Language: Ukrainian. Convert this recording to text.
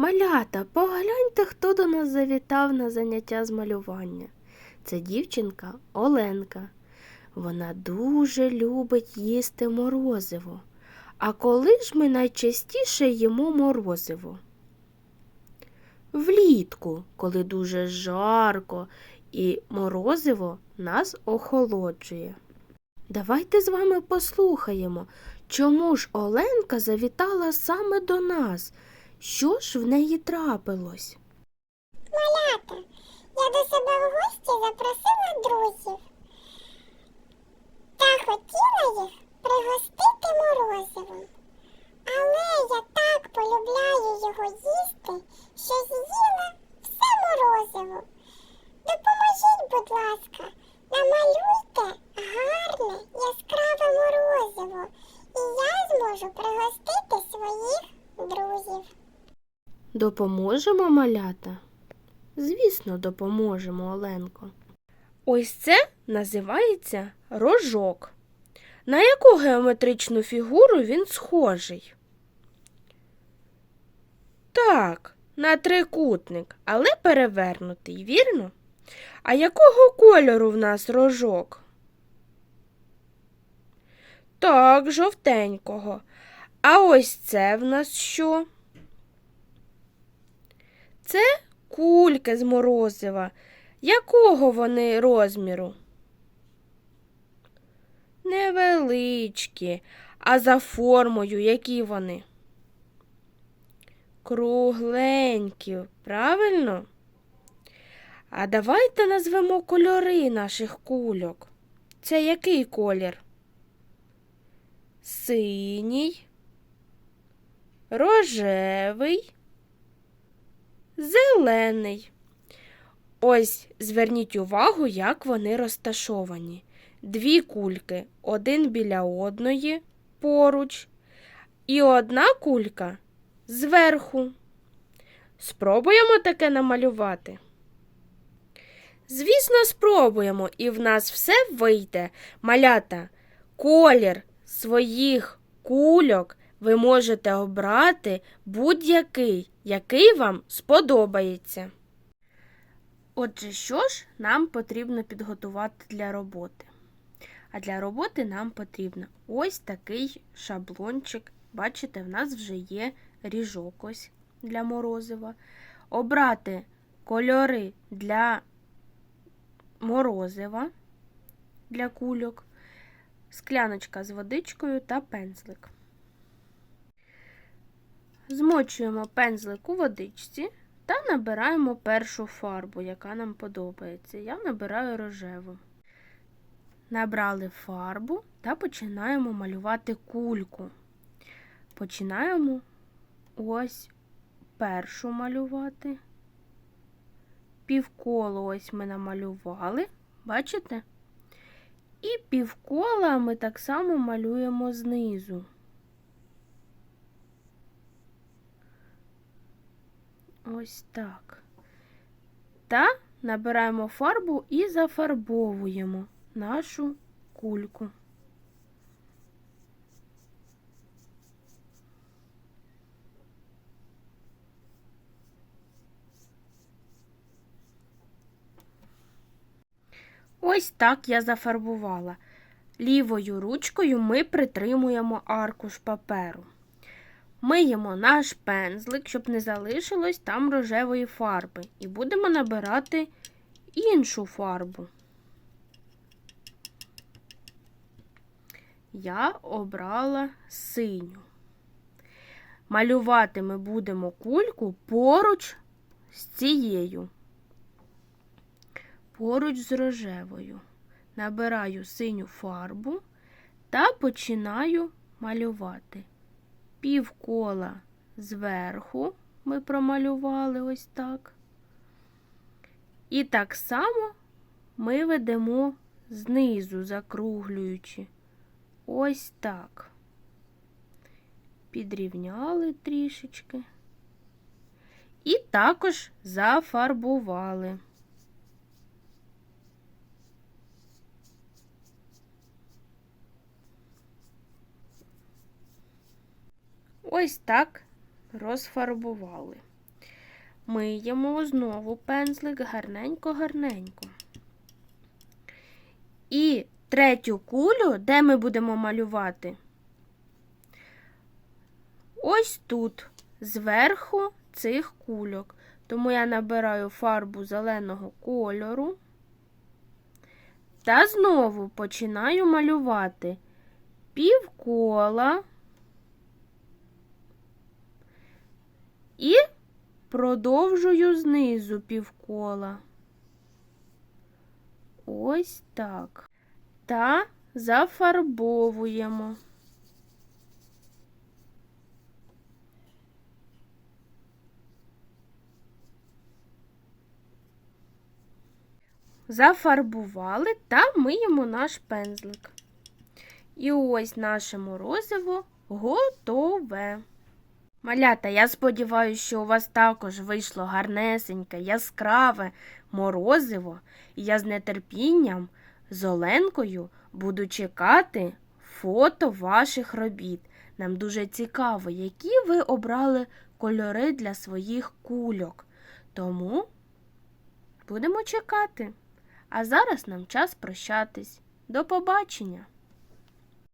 Малята, погляньте, хто до нас завітав на заняття з малювання. Це дівчинка Оленка. Вона дуже любить їсти морозиво. А коли ж ми найчастіше їмо морозиво? Влітку, коли дуже жарко, і морозиво нас охолоджує. Давайте з вами послухаємо, чому ж Оленка завітала саме до нас. Що ж в неї трапилось? Малята, я до себе в гості запросила друзів та хотіла їх пригостити морозивом. Але я так полюбляю його їсти, що з'їла все морозиво. Допоможіть, будь ласка, намалюйте гарне яскраве морозиво, і я зможу пригостити своїх друзів. Допоможемо малята? Звісно, допоможемо, Оленко. Ось це називається рожок. На яку геометричну фігуру він схожий? Так, на трикутник, але перевернутий, вірно? А якого кольору в нас рожок? Так, жовтенького. А ось це в нас що? Це кульки з морозива. Якого вони розміру? Невеличкі, а за формою які вони? Кругленькі, правильно? А давайте назвемо кольори наших кульок. Це який колір? Синій, рожевий, зелений. Ось зверніть увагу, як вони розташовані. Дві кульки один біля одної поруч, і одна кулька зверху. Спробуємо таке намалювати. Звісно, спробуємо, і в нас все вийде. Малята, колір своїх кульок ви можете обрати будь-який, який вам сподобається. Отже, що ж нам потрібно підготувати для роботи? А для роботи нам потрібно ось такий шаблончик. Бачите, в нас вже є ріжок ось для морозива. Обрати кольори для морозива для кульок, скляночка з водичкою та пензлик. Змочуємо пензлик у водичці та набираємо першу фарбу, яка нам подобається. Я набираю рожеву. Набрали фарбу та починаємо малювати кульку. Починаємо ось першу малювати. Півколо ось ми намалювали, бачите? І півкола ми так само малюємо знизу. Ось так. Та набираємо фарбу і зафарбовуємо нашу кульку. Ось так я зафарбувала. Лівою ручкою ми притримуємо аркуш паперу. Миємо наш пензлик, щоб не залишилось там рожевої фарби, і будемо набирати іншу фарбу. Я обрала синю. Малювати ми будемо кульку поруч з цією, поруч з рожевою. Набираю синю фарбу та починаю малювати півкола зверху ми промалювали ось так. І так само ми ведемо знизу, закруглюючи. Ось так. Підрівняли трішечки. І також зафарбували. Ось так розфарбували. Миємо знову пензлик гарненько-гарненько. І третю кулю, де ми будемо малювати? Ось тут, зверху цих кульок. Тому я набираю фарбу зеленого кольору та знову починаю малювати півкола і продовжую знизу півкола. Ось так. Та зафарбовуємо. Зафарбували та миємо наш пензлик. І ось наше морозиво готове. Малята, я сподіваюся, що у вас також вийшло гарнесеньке, яскраве морозиво, і я з нетерпінням з Оленкою буду чекати фото ваших робіт. Нам дуже цікаво, які ви обрали кольори для своїх кульок. Тому будемо чекати. А зараз нам час прощатись. До побачення!